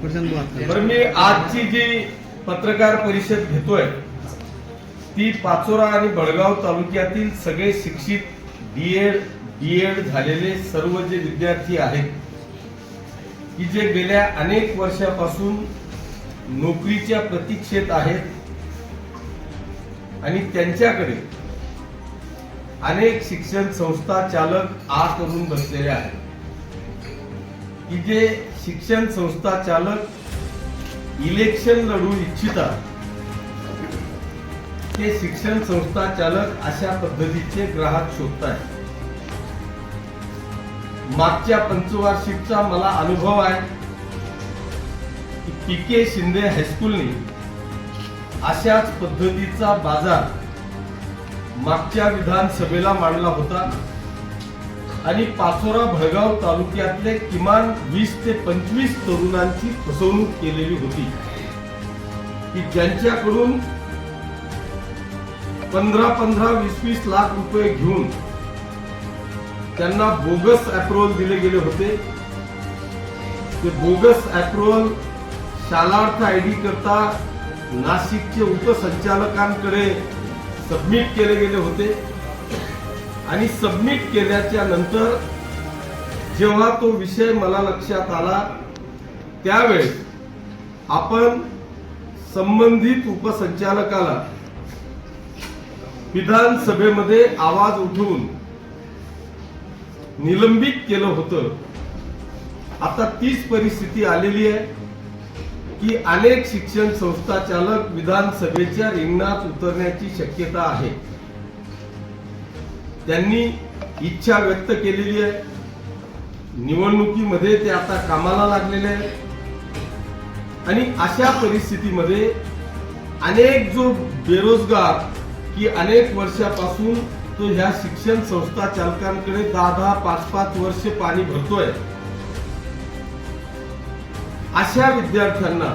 प्रशांत बरं मी आजची जी पत्रकार परिषद घेतोय ती पाचोरा आणि बडगाव तालुक्यातील सगळे शिक्षित बी एड बी एड झालेले सर्व जे विद्यार्थी आहेत की जे गेल्या अनेक वर्षापासून नोकरीच्या प्रतीक्षेत आहेत आणि त्यांच्याकडे अनेक शिक्षण संस्था चालक आ करून बसलेले आहेत की जे शिक्षण संस्था चालक इलेक्शन लढू इच्छितात. ते शिक्षण संस्था चालक अशा पद्धतीचे ग्राहक शोधत आहेत मागच्या पंचवार्षिकचा मला अनुभव आहे पी के शिंदे हायस्कूलने अशाच पद्धतीचा बाजार मागच्या विधानसभेला मांडला होता. आणि पाचोरा भडगाव तालुक्यातले किमान वीस ते पंचवीस तरुणांची फसवणूक केलेली होती. की ज्यांच्याकडून पंधरा पंधरा वीस वीस लाख रुपये घेऊन त्यांना बोगस अप्रुव्हल दिले गेले होते. ते bogus approval Shalarth I D करता नाशिकचे उपसंचालकांकडे सबमिट केले गेले होते. आणि सबमिट केल्याच्यानंतर जेव्हा तो विषय मला लक्षात आला त्यावेळेस आपण संबंधित उपसंचालकाला विधानसभेमध्ये आवाज उठवून निलंबित केलं होतं. आता तीच परिस्थिती आलेली आहे की अनेक शिक्षण संस्था चालक विधानसभेच्या रिंगणात उतरण्याची शक्यता आहे. त्यांनी इच्छा व्यक्त केलेली आहे. निवडणुकीमध्ये ते आता कामाला लागलेले आहेत. आणि अशा परिस्थितीमध्ये अनेक जो बेरोजगार की अनेक वर्षापासून तो ह्या शिक्षण संस्था चालकांकडे दहा दहा पाच पाच वर्ष पाणी भरतोय. अशा विद्यार्थ्यांना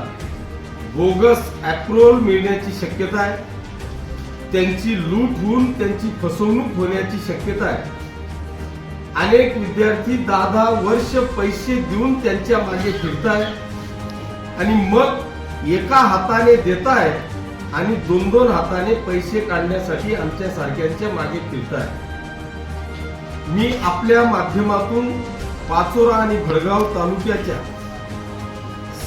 बोगस अप्रुव्हल मिळण्याची शक्यता आहे. त्यांची लूट होऊन त्यांची फसवणूक होण्याची शक्यता आहे. अनेक विद्यार्थी दहा दहा वर्ष पैसे देऊन त्यांच्या मागे फिरताय आणि मग एका हाताने देताय आणि दोन दोन हाताने पैसे काढण्यासाठी आमच्या सारख्यांच्या मागे फिरताय मी आपल्या माध्यमातून पाचोरा आणि भडगाव तालुक्याच्या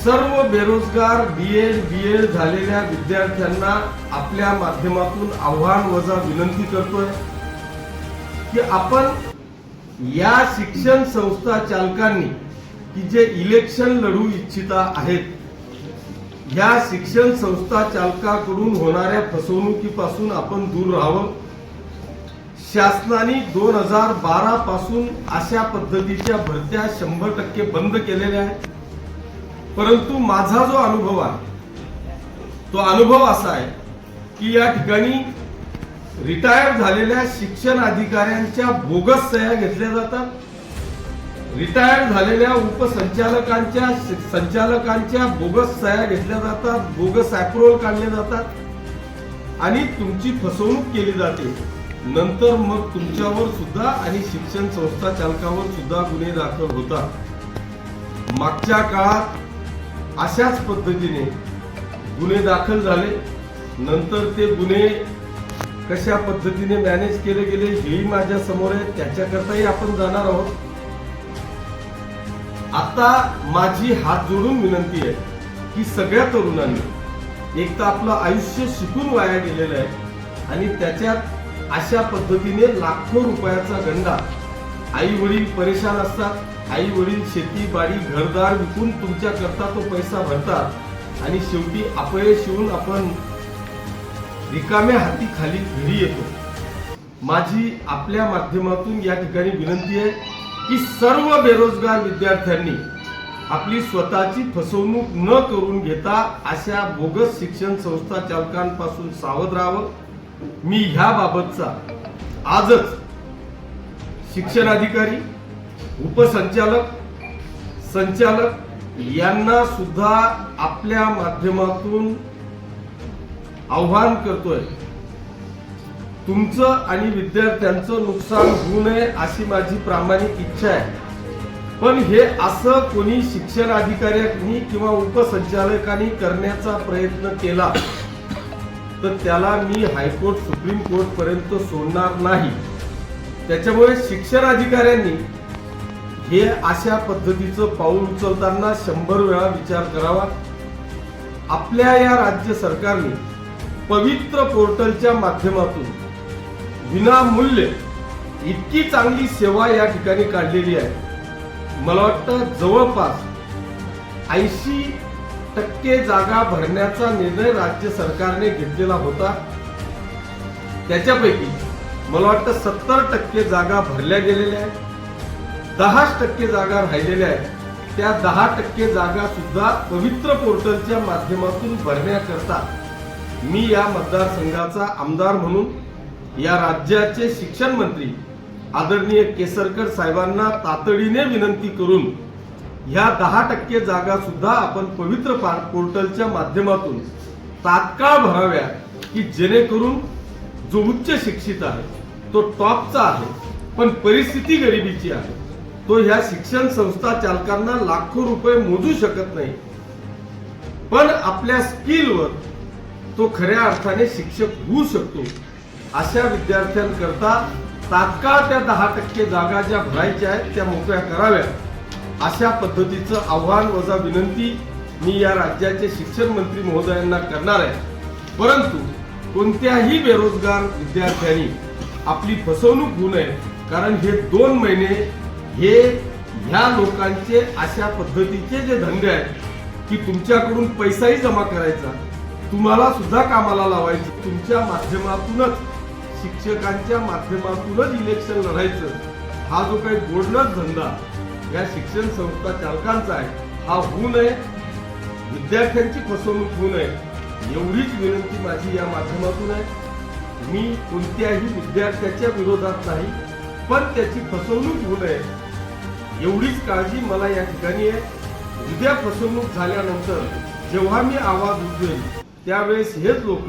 सर्व बेरोजगार बी एड बी एड झालेल्या विद्यार्थ्यांना आपल्या माध्यमातून आव्हान वजा विनंती करतोय की आपण या शिक्षण संस्था चालकांनी की जे इलेक्शन लढू इच्छिता आहेत या शिक्षण संस्था चालकाकडून होणाऱ्या फसवणुकीपासून आपण दूर राहावं. शासनाने दोन हजार बारा पासून अशा पद्धतीच्या भरत्या शंभर टक्के बंद केलेल्या आहेत. परंतु माझा जो अनुभव आहे तो अनुभव असा आहे की या ठिकाणी रिटायर झालेल्या शिक्षण अधिकाऱ्यांच्या बोगस सह्या घेतल्या जातात. रिटायर झालेल्या उपसंचालकांच्या संचालकांच्या बोगस सह्या घेतल्या जातात बोगस अप्रुव्हल काढले जातात आणि तुमची फसवणूक केली जाते. नंतर मग तुमच्यावर सुद्धा आणि शिक्षण संस्था चालकावर सुद्धा गुन्हे दाखल होतात. मागच्या काळात अशाच पद्धतीने गुन्हे दाखल झाले. नंतर ते गुन्हे कशा पद्धतीने मॅनेज केले गेले हेही माझ्यासमोर आहे. त्याच्याकरताही आपण जाणार आहोत. आता माझी हात जोडून विनंती आहे की सगळ्या तरुणांनी एक तर आपलं आयुष्य शिकून वाया गेलेलं आहे आणि त्याच्यात अशा पद्धतीने लाखो रुपयाचा गंडा आई वडील परेशान असतात. आई वडील शेती बाडी घरदार विकून तुमच्या करता तो पैसा भरतात. आणि शेवटी अपयश येऊन आपण रिकाम्या हाती खाली घरी येतो. माझी आपल्या माध्यमातून या ठिकाणी विनंती आहे की सर्व बेरोजगार विद्यार्थ्यांनी आपली स्वतःची फसवणूक न करून घेता अशा बोगस शिक्षण संस्था चालकांपासून सावध राहावं. मी ह्या बाबतचा आजच शिक्षण अधिकारी उपसंचालक संचालक यांना सुद्धा आपल्या माध्यमातून आव्हान करतोय. तुमचं आणि विद्यार्थ्यांचं नुकसान होऊ नये अशी माझी प्रामाणिक इच्छा आहे. पण हे असं कोणी शिक्षण अधिकाऱ्यांनी किंवा उपसंचालकांनी करण्याचा प्रयत्न केला तर त्याला मी हायकोर्ट सुप्रीम कोर्ट पर्यंत सोडणार नाही. त्याच्यामुळे शिक्षण अधिकाऱ्यांनी हे अशा पद्धतीचं पाऊल उचलताना शंभर वेळा विचार करावा. आपल्या या राज्य सरकारने पवित्र पोर्टलच्या माध्यमातून विनामूल्य इतकी चांगली सेवा या ठिकाणी काढलेली आहे. मला वाटतं जवळपास ऐंशी टक्के जागा भरण्याचा निर्णय राज्य सरकारने घेतलेला होता. त्याच्यापैकी मला वाटतं सत्तर टक्के जागा भरल्या गेलेल्या आहेत. दहाच टक्के जागा राहिलेल्या आहेत. त्या दहा टक्के जागा सुद्धा पवित्र पोर्टलच्या माध्यमातून भरण्याकरता मी या मतदारसंघाचा आमदार म्हणून या राज्याचे शिक्षण मंत्री आदरणीय केसरकर साहेबांना तातडीने विनंती करून ह्या दहा टक्के जागा सुद्धा आपण पवित्र पा- पोर्टलच्या माध्यमातून तात्काळ भराव्या की जेणेकरून जो उच्च शिक्षित आहे तो टॉपचा आहे पण परिस्थिती गरिबीची आहे. तो ह्या शिक्षण संस्था चालकांना लाखो रुपये मोजू शकत नाही. पण आपल्या स्किलवर तो खऱ्या अर्थाने शिक्षक होऊ शकतो. अशा विद्यार्थ्यांकरता तात्काळ त्या दहा टक्के जागा ज्या भरायच्या आहेत त्या मोकळ्या कराव्या अशा पद्धतीचं आव्हान वजा विनंती मी या राज्याचे शिक्षण मंत्री महोदयांना करणार आहे. परंतु कोणत्याही बेरोजगार विद्यार्थ्यांनी आपली फसवणूक होऊ नये कारण हे दोन महिने हे ह्या लोकांचे अशा पद्धतीचे जे धंदे आहेत की तुमच्याकडून पैसाही जमा करायचा. तुम्हाला सुद्धा कामाला लावायचं. तुमच्या माध्यमातूनच शिक्षकांच्या माध्यमातूनच इलेक्शन लढायचं. हा जो काही बोलणंच धंदा या शिक्षण संस्था चालकांचा आहे हा होऊ नये. विद्यार्थ्यांची फसवणूक होऊ नये. एवढीच विनंती माझी या माध्यमातून आहे. मी कोणत्याही विद्यार्थ्याच्या विरोधात नाही पण त्याची फसवणूक होऊ नये. एवढीच काळजी मला या ठिकाणी आहे. उद्या फसवणूक झाल्यानंतर जेव्हा मी आवाज उठवेल त्यावेळेस हेच लोक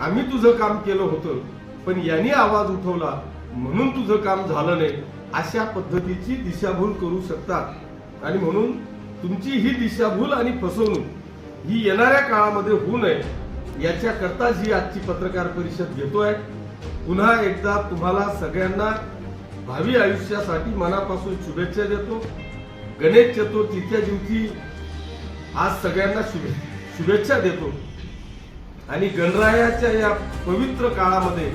आम्ही तुझं काम केलं होतं पण यांनी आवाज उठवला म्हणून तुझं काम झालं नाही. अशा पद्धतीची दिशाभूल करू शकतात. आणि म्हणून तुमची ही दिशाभूल आणि फसवणूक ही येणाऱ्या काळामध्ये होऊ नये. याच्याकरताच ही आजची पत्रकार परिषद घेतोय. पुन्हा एकदा तुम्हाला सगळ्यांना भावी आयुष्यासाठी मनापासून शुभेच्छा देतो. गणेश चतुर्थीच्या दिवशी आज सगळ्यांना शुभे शुभेच्छा देतो. आणि गणरायाच्या या पवित्र काळामध्ये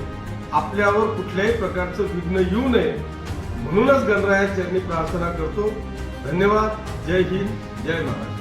आपल्यावर कुठल्याही प्रकारचं विघ्न येऊ नये म्हणूनच गणरायाच्या चरणी प्रार्थना करतो. धन्यवाद. जय हिंद. जय महाराष्ट्र.